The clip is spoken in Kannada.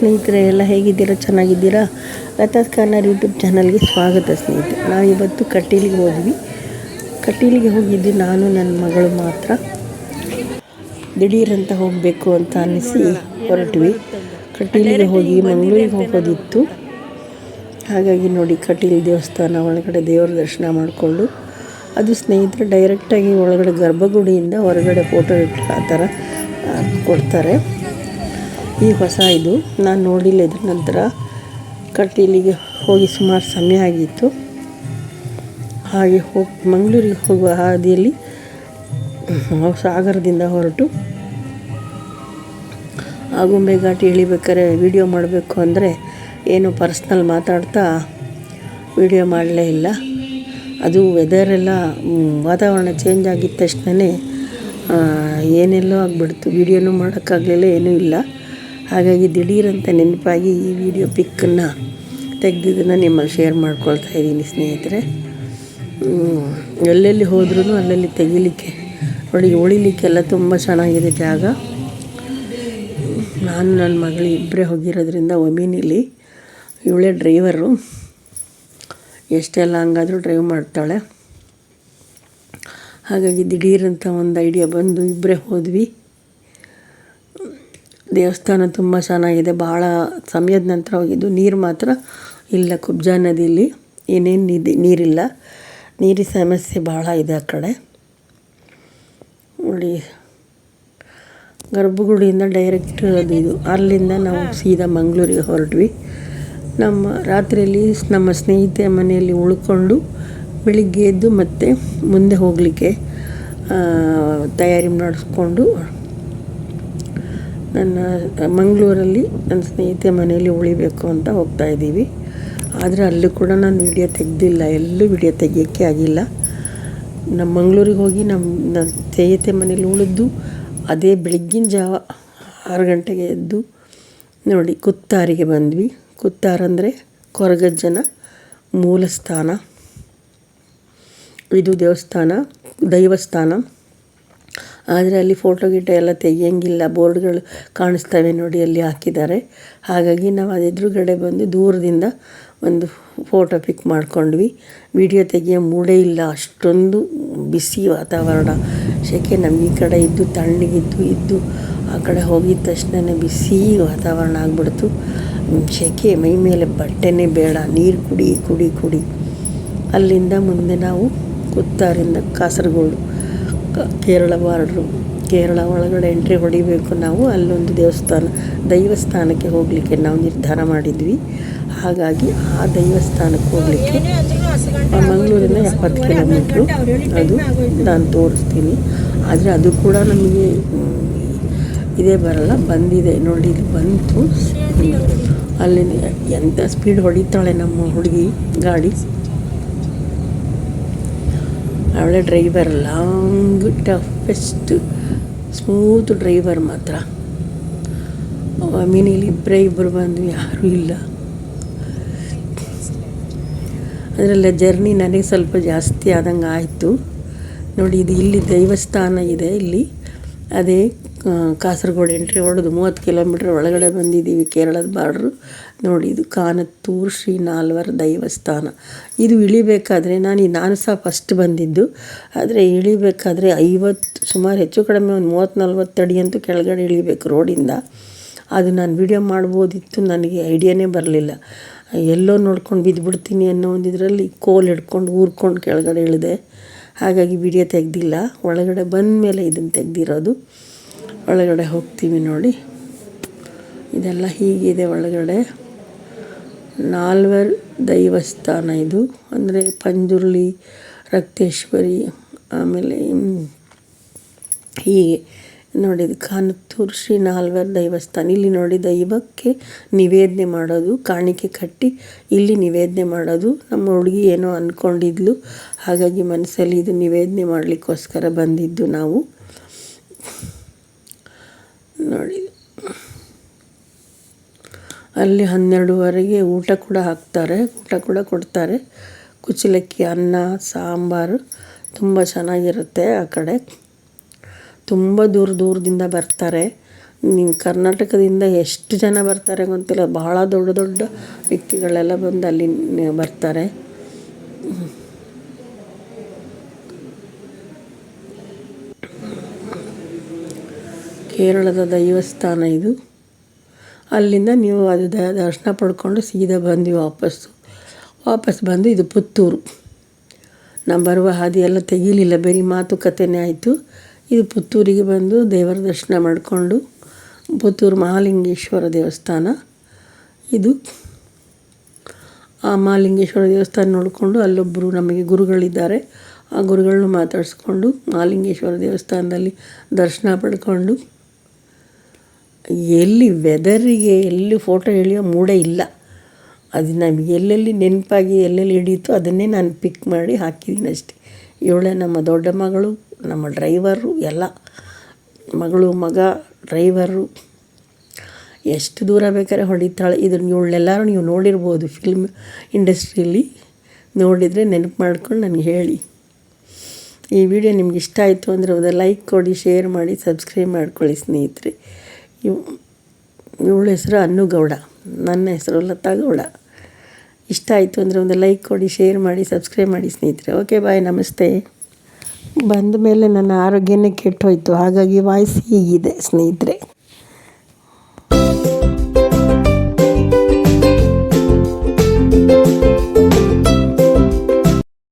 ಸ್ನೇಹಿತರೆ, ಎಲ್ಲ ಹೇಗಿದ್ದೀರಾ? ಚೆನ್ನಾಗಿದ್ದೀರಾ? ಲತಾ ಖಾನರ್ ಯೂಟ್ಯೂಬ್ ಚಾನಲ್ಗೆ ಸ್ವಾಗತ ಸ್ನೇಹಿತರೆ. ನಾವಿವತ್ತು ಕಟೀಲಿಗೆ ಹೋದ್ವಿ. ಕಟೀಲಿಗೆ ಹೋಗಿದ್ದು ನಾನು, ನನ್ನ ಮಗಳು ಮಾತ್ರ. ದಿಢೀರಂತ ಹೋಗಬೇಕು ಅಂತ ಅನ್ನಿಸಿ ಹೊರಟ್ವಿ. ಕಟೀಲಿಗೆ ಹೋಗಿ ಮಂಗಳೂರಿಗೆ ಹೋಗೋದಿತ್ತು. ಹಾಗಾಗಿ ನೋಡಿ ಕಟೀಲ್ ದೇವಸ್ಥಾನ ಒಳಗಡೆ ದೇವರ ದರ್ಶನ ಮಾಡಿಕೊಂಡು ಅದು ಸ್ನೇಹಿತರೆ ಡೈರೆಕ್ಟಾಗಿ ಒಳಗಡೆ ಗರ್ಭಗುಡಿಯಿಂದ ಹೊರಗಡೆ ಫೋಟೋ ಇಟ್ಟು ಆ ಥರ ಕೊಡ್ತಾರೆ. ಈ ಹೊಸ ಇದು ನಾನು ನೋಡಿಲ್ಲ ಇದ್ರ ನಂತರ ಕಟೀಲಿಗೆ ಹೋಗಿ ಸುಮಾರು ಸಮಯ ಆಗಿತ್ತು. ಹಾಗೆ ಹೋಗಿ ಮಂಗಳೂರಿಗೆ ಹೋಗುವ ಹಾದಿಯಲ್ಲಿ ಸಾಗರದಿಂದ ಹೊರಟು. ಆಗುಂಬೆ ಘಾಟಿ ಇಳಿಬೇಕಾದ್ರೆ ವಿಡಿಯೋ ಮಾಡಬೇಕು ಅಂದರೆ ಏನು ಪರ್ಸ್ನಲ್ ಮಾತಾಡ್ತಾ ವಿಡಿಯೋ ಮಾಡಲೇ ಇಲ್ಲ. ಅದು ವೆದರೆಲ್ಲ ವಾತಾವರಣ ಚೇಂಜ್ ಆಗಿದ ತಕ್ಷಣವೇ ಏನೆಲ್ಲೋ ಆಗಿಬಿಡ್ತು. ವಿಡಿಯೋನೂ ಮಾಡೋಕ್ಕಾಗಲಿಲ್ಲ, ಏನೂ ಇಲ್ಲ. ಹಾಗಾಗಿ ದಿಢೀರಂತ ನೆನಪಾಗಿ ಈ ವಿಡಿಯೋ ಪಿಕ್ಕನ್ನು ತೆಗೆದಿದ್ದನ್ನು ನಿಮ್ಮಲ್ಲಿ ಶೇರ್ ಮಾಡ್ಕೊಳ್ತಾ ಇದ್ದೀನಿ ಸ್ನೇಹಿತರೆ. ಎಲ್ಲೆಲ್ಲಿ ಹೋದ್ರೂ ಅಲ್ಲಲ್ಲಿ ತೆಗಿಲಿಕ್ಕೆ ನೋಡಿ ಉಳಿಲಿಕ್ಕೆಲ್ಲ ತುಂಬ ಚೆನ್ನಾಗಿದೆ ಜಾಗ. ನಾನು ನನ್ನ ಮಗಳು ಇಬ್ಬರೇ ಹೋಗಿರೋದ್ರಿಂದ ಒಮಿನಿಲಿ ಇವಳೇ ಡ್ರೈವರು ಎಷ್ಟೆಲ್ಲ ಹಂಗಾದರೂ ಡ್ರೈವ್ ಮಾಡ್ತಾಳೆ. ಹಾಗಾಗಿ ದಿಢೀರಂತ ಒಂದು ಐಡಿಯಾ ಬಂದು ಇಬ್ಬರೇ ಹೋದ್ವಿ. ದೇವಸ್ಥಾನ ತುಂಬ ಚೆನ್ನಾಗಿದೆ. ಭಾಳ ಸಮಯದ ನಂತರ ಹೋಗಿದ್ದು. ನೀರು ಮಾತ್ರ ಇಲ್ಲ. ಕುಬ್ಜಾ ನದಿಯಲ್ಲಿ ಏನೇನು ನಿಧಿ ನೀರಿಲ್ಲ. ನೀರಿನ ಸಮಸ್ಯೆ ಭಾಳ ಇದೆ ಆ ಕಡೆ. ನೋಡಿ, ಗರ್ಭಗುಡಿಯಿಂದ ಡೈರೆಕ್ಟ್ ಇದು. ಅಲ್ಲಿಂದ ನಾವು ಸೀದಾ ಮಂಗಳೂರಿಗೆ ಹೊರಟ್ವಿ. ನಮ್ಮ ರಾತ್ರಿಯಲ್ಲಿ ನಮ್ಮ ಸ್ನೇಹಿತೆ ಮನೆಯಲ್ಲಿ ಉಳ್ಕೊಂಡು ಬೆಳಿಗ್ಗೆ ಎದ್ದು ಮತ್ತೆ ಮುಂದೆ ಹೋಗಲಿಕ್ಕೆ ತಯಾರಿ ಮಾಡಿಸ್ಕೊಂಡು ನನ್ನ ಮಂಗಳೂರಲ್ಲಿ ನನ್ನ ಸ್ನೇಹಿತೆ ಮನೆಯಲ್ಲಿ ಉಳಿಬೇಕು ಅಂತ ಹೋಗ್ತಾ ಇದ್ದೀವಿ. ಆದರೆ ಅಲ್ಲೂ ಕೂಡ ನಾನು ವಿಡಿಯೋ ತೆಗೆದಿಲ್ಲ, ಎಲ್ಲೂ ವಿಡಿಯೋ ತೆಗಿಯೋಕ್ಕೆ ಆಗಿಲ್ಲ. ನಮ್ಮ ಮಂಗಳೂರಿಗೆ ಹೋಗಿ ನಮ್ಮ ನನ್ನ ಸ್ನೇಹಿತೆ ಮನೇಲಿ ಉಳಿದು ಅದೇ ಬೆಳಗ್ಗಿನ ಜಾವ ಆರು ಗಂಟೆಗೆ ಎದ್ದು ನೋಡಿ ಕುತ್ತಾರಿಗೆ ಬಂದ್ವಿ. ಕುತ್ತಾರ ಅಂದರೆ ಕೊರಗಜ್ಜನ ಮೂಲಸ್ಥಾನ. ಇದು ದೇವಸ್ಥಾನ, ದೈವಸ್ಥಾನ. ಆದರೆ ಅಲ್ಲಿ ಫೋಟೋ ಗಿಟೋ ಎಲ್ಲ ತೆಗಿಯಂಗಿಲ್ಲ. ಬೋರ್ಡ್ಗಳು ಕಾಣಿಸ್ತವೆ ನೋಡಿ ಅಲ್ಲಿ ಹಾಕಿದ್ದಾರೆ. ಹಾಗಾಗಿ ನಾವು ಅದು ಎದುರುಗಡೆ ಬಂದು ದೂರದಿಂದ ಒಂದು ಫೋಟೋ ಪಿಕ್ ಮಾಡ್ಕೊಂಡ್ವಿ. ವಿಡಿಯೋ ತೆಗಿಯೋ ಮೂಡೇ ಇಲ್ಲ. ಅಷ್ಟೊಂದು ಬಿಸಿ ವಾತಾವರಣ. ಸೆಕೆ ನಮ್ಮ ಈ ಕಡೆ ಇದ್ದು ತಣ್ಣಗಿದ್ದು ಇದ್ದು ಆ ಕಡೆ ಹೋಗಿದ ತಕ್ಷಣ ಬಿಸಿ ವಾತಾವರಣ ಆಗ್ಬಿಡ್ತು. ಸೆಕೆ ಮೈ ಮೇಲೆ ಬಟ್ಟೆನೇ ಬೇಡ. ನೀರು ಕುಡಿ ಕುಡಿ ಕುಡಿ. ಅಲ್ಲಿಂದ ಮುಂದೆ ನಾವು ಕುತ್ತಾರಿಂದ ಕಾಸರಗೋಡು ಕೇರಳ ಬಾರ್ಡ್ರು ಕೇರಳ ಒಳಗಡೆ ಎಂಟ್ರಿ ಹೊಡಿಬೇಕು ನಾವು. ಅಲ್ಲೊಂದು ದೇವಸ್ಥಾನ, ದೈವಸ್ಥಾನಕ್ಕೆ ಹೋಗಲಿಕ್ಕೆ ನಾವು ನಿರ್ಧಾರ ಮಾಡಿದ್ವಿ. ಹಾಗಾಗಿ ಆ ದೈವಸ್ಥಾನಕ್ಕೆ ಹೋಗಲಿಕ್ಕೆ ಮಂಗಳೂರಿಂದ ಎಪ್ಪತ್ತು ಕಿಲೋಮೀಟ್ರು. ಅದು ನಾನು ತೋರಿಸ್ತೀನಿ. ಆದರೆ ಅದು ಕೂಡ ನಮಗೆ, ಇದೇ ಬರಲ್ಲ, ಬಂದಿದೆ. ನೋಡಿ ಇದು ಬಂತು. ಅಲ್ಲಿ ಎಂಥ ಸ್ಪೀಡ್ ಹೊಡಿತಾಳೆ ನಮ್ಮ ಹುಡುಗಿ ಗಾಡಿ. ಅವಳೆ driver long toughest smooth driver ಮಾತ್ರ. ಮಿನಿಲಿ ಇಬ್ಬರೇ ಇಬ್ಬರು ಬಂದು ಯಾರೂ ಇಲ್ಲ. ಅದರಲ್ಲ ಜರ್ನಿ ನನಗೆ ಸ್ವಲ್ಪ ಜಾಸ್ತಿ ಆದಂಗೆ ಆಯಿತು. ನೋಡಿ, ಇದು ಇಲ್ಲಿ ದೇವಸ್ಥಾನ ಇದೆ, ಇಲ್ಲಿ. ಅದೇ ಕಾಸರಗೋಡು ಎಂಟ್ರಿ ಹೊಡೆದು ಮೂವತ್ತು ಕಿಲೋಮೀಟ್ರ್ ಒಳಗಡೆ ಬಂದಿದ್ದೀವಿ ಕೇರಳದ ಬಾರ್ಡ್ರು. ನೋಡಿ, ಇದು ಕಾನತ್ತೂರ್ ಶ್ರೀ ನಾಲ್ವರ ದೈವಸ್ಥಾನ. ಇದು ಇಳಿಬೇಕಾದ್ರೆ ನಾನು ನಾನು ಸಹ ಫಸ್ಟ್ ಬಂದಿದ್ದು. ಆದರೆ ಇಳಿಬೇಕಾದ್ರೆ ಐವತ್ತು ಸುಮಾರು ಹೆಚ್ಚು ಕಡಿಮೆ ಒಂದು ಮೂವತ್ತು ನಲ್ವತ್ತು ಅಡಿ ಅಂತೂ ಕೆಳಗಡೆ ಇಳಿಬೇಕು ರೋಡಿಂದ. ಅದು ನಾನು ವಿಡಿಯೋ ಮಾಡ್ಬೋದಿತ್ತು, ನನಗೆ ಐಡಿಯಾನೇ ಬರಲಿಲ್ಲ. ಎಲ್ಲೋ ನೋಡ್ಕೊಂಡು ಬಿದ್ದುಬಿಡ್ತೀನಿ ಅನ್ನೋ ಒಂದು ಇದರಲ್ಲಿ ಕೋಲ್ ಹಿಡ್ಕೊಂಡು ಊರ್ಕೊಂಡು ಕೆಳಗಡೆ ಇಳಿದೆ. ಹಾಗಾಗಿ ವಿಡಿಯೋ ತೆಗ್ದಿಲ್ಲ. ಒಳಗಡೆ ಬಂದ ಮೇಲೆ ಇದನ್ನು ತೆಗ್ದಿರೋದು. ಒಳಗಡೆ ಹೋಗ್ತೀವಿ ನೋಡಿ. ಇದೆಲ್ಲ ಹೀಗಿದೆ ಒಳಗಡೆ. ನಾಲ್ವರ್ ದೈವಸ್ಥಾನ ಇದು. ಅಂದರೆ ಪಂಜುರ್ಲಿ, ರಕ್ತೇಶ್ವರಿ, ಆಮೇಲೆ ಹೀಗೆ. ನೋಡಿ ಕಾನತ್ತೂರು ಶ್ರೀ ನಾಲ್ವರ್ ದೈವಸ್ಥಾನ. ಇಲ್ಲಿ ನೋಡಿ, ದೈವಕ್ಕೆ ನಿವೇದನೆ ಮಾಡೋದು, ಕಾಣಿಕೆ ಕಟ್ಟಿ ಇಲ್ಲಿ ನಿವೇದನೆ ಮಾಡೋದು. ನಮ್ಮ ಹುಡುಗಿ ಏನೋ ಅಂದ್ಕೊಂಡಿದ್ಲು ಹಾಗಾಗಿ ಮನಸ್ಸಲ್ಲಿ ಇದು ನಿವೇದನೆ ಮಾಡಲಿಕ್ಕೋಸ್ಕರ ಬಂದಿದ್ದು ನಾವು. ನೋಡಿ. ಅಲ್ಲಿ ಹನ್ನೆರಡುವರೆಗೆ ಊಟ ಕೂಡ ಹಾಕ್ತಾರೆ. ಊಟ ಕೂಡ ಕೊಡ್ತಾರೆ. ಕುಚ್ಚಲಕ್ಕಿ, ಅನ್ನ, ಸಾಂಬಾರು ತುಂಬ ಚೆನ್ನಾಗಿರುತ್ತೆ ಆ ಕಡೆ. ತುಂಬ ದೂರ ದೂರದಿಂದ ಬರ್ತಾರೆ. ನೀವು ಕರ್ನಾಟಕದಿಂದ ಎಷ್ಟು ಜನ ಬರ್ತಾರೆ ಗೊತ್ತಿಲ್ಲ. ಬಹಳ ದೊಡ್ಡ ದೊಡ್ಡ ವ್ಯಕ್ತಿಗಳೆಲ್ಲ ಬಂದು ಅಲ್ಲಿ ಬರ್ತಾರೆ. ಕೇರಳದ ದೈವಸ್ಥಾನ ಇದು. ಅಲ್ಲಿಂದ ನೀವು ಅದು ದರ್ಶನ ಪಡ್ಕೊಂಡು ಸೀದಾ ಬಂದ್ವಿ ವಾಪಸ್ಸು ವಾಪಸ್ ಬಂದು ಇದು ಪುತ್ತೂರು. ನಾವು ಬರುವ ಹಾದಿಯೆಲ್ಲ ತೆಗೀಲಿಲ್ಲ, ಬರೀ ಮಾತುಕತೆನೇ ಆಯಿತು. ಇದು ಪುತ್ತೂರಿಗೆ ಬಂದು ದೇವರ ದರ್ಶನ ಮಾಡಿಕೊಂಡು ಪುತ್ತೂರು ಮಹಾಲಿಂಗೇಶ್ವರ ದೇವಸ್ಥಾನ ಇದು. ಆ ಮಹಾಲಿಂಗೇಶ್ವರ ದೇವಸ್ಥಾನ ನೋಡಿಕೊಂಡು ಅಲ್ಲೊಬ್ಬರು ನಮಗೆ ಗುರುಗಳಿದ್ದಾರೆ. ಆ ಗುರುಗಳನ್ನ ಮಾತಾಡಿಸ್ಕೊಂಡು ಮಹಾಲಿಂಗೇಶ್ವರ ದೇವಸ್ಥಾನದಲ್ಲಿ ದರ್ಶನ ಪಡ್ಕೊಂಡು ಎಲ್ಲಿ ವೆದರಿಗೆ, ಎಲ್ಲಿ ಫೋಟೋ ಎಳೆಯೋ ಮೂಡೇ ಇಲ್ಲ. ಅದು ನಮಗೆ ಎಲ್ಲೆಲ್ಲಿ ನೆನಪಾಗಿ ಎಲ್ಲೆಲ್ಲಿ ಹಿಡಿಯಿತು ಅದನ್ನೇ ನಾನು ಪಿಕ್ ಮಾಡಿ ಹಾಕಿದ್ದೀನಿ ಅಷ್ಟೇ. ಇವಳೇ ನಮ್ಮ ದೊಡ್ಡ ಮಗಳು, ನಮ್ಮ ಡ್ರೈವರು ಎಲ್ಲ. ಮಗಳು, ಮಗ ಡ್ರೈವರು ಎಷ್ಟು ದೂರ ಬೇಕಾದ್ರೆ ಹೊಡಿತಾಳೆ. ಇದನ್ನು ಇವಳನ್ನೆಲ್ಲರೂ ನೀವು ನೋಡಿರ್ಬೋದು ಫಿಲ್ಮ್ ಇಂಡಸ್ಟ್ರಿಯಲ್ಲಿ ನೋಡಿದರೆ ನೆನಪು ಮಾಡ್ಕೊಂಡು ನನಗೆ ಹೇಳಿ. ಈ ವಿಡಿಯೋ ನಿಮ್ಗೆ ಇಷ್ಟ ಆಯಿತು ಅಂದರೆ ಒಂದು ಲೈಕ್ ಕೊಡಿ ಶೇರ್ ಮಾಡಿ ಸಬ್ಸ್ಕ್ರೈಬ್ ಮಾಡ್ಕೊಳ್ಳಿ ಸ್ನೇಹಿತರೆ. ಇವ್, ಇವಳ ಹೆಸರು ಅನ್ನುಗೌಡ. ನನ್ನ ಹೆಸರು ಲತಾ ಗೌಡ ಇಷ್ಟ ಆಯಿತು ಅಂದರೆ ಒಂದು ಲೈಕ್ ಕೊಡಿ, ಶೇರ್ ಮಾಡಿ, ಸಬ್ಸ್ಕ್ರೈಬ್ ಮಾಡಿ ಸ್ನೇಹಿತರೆ. ಓಕೆ, ಬಾಯ್, ನಮಸ್ತೆ. ಬಂದ ಮೇಲೆ ನನ್ನ ಆರೋಗ್ಯನೇ ಕೆಟ್ಟೋಯ್ತು. ಹಾಗಾಗಿ ವಾಯ್ಸ್ ಹೀಗಿದೆ ಸ್ನೇಹಿತರೆ.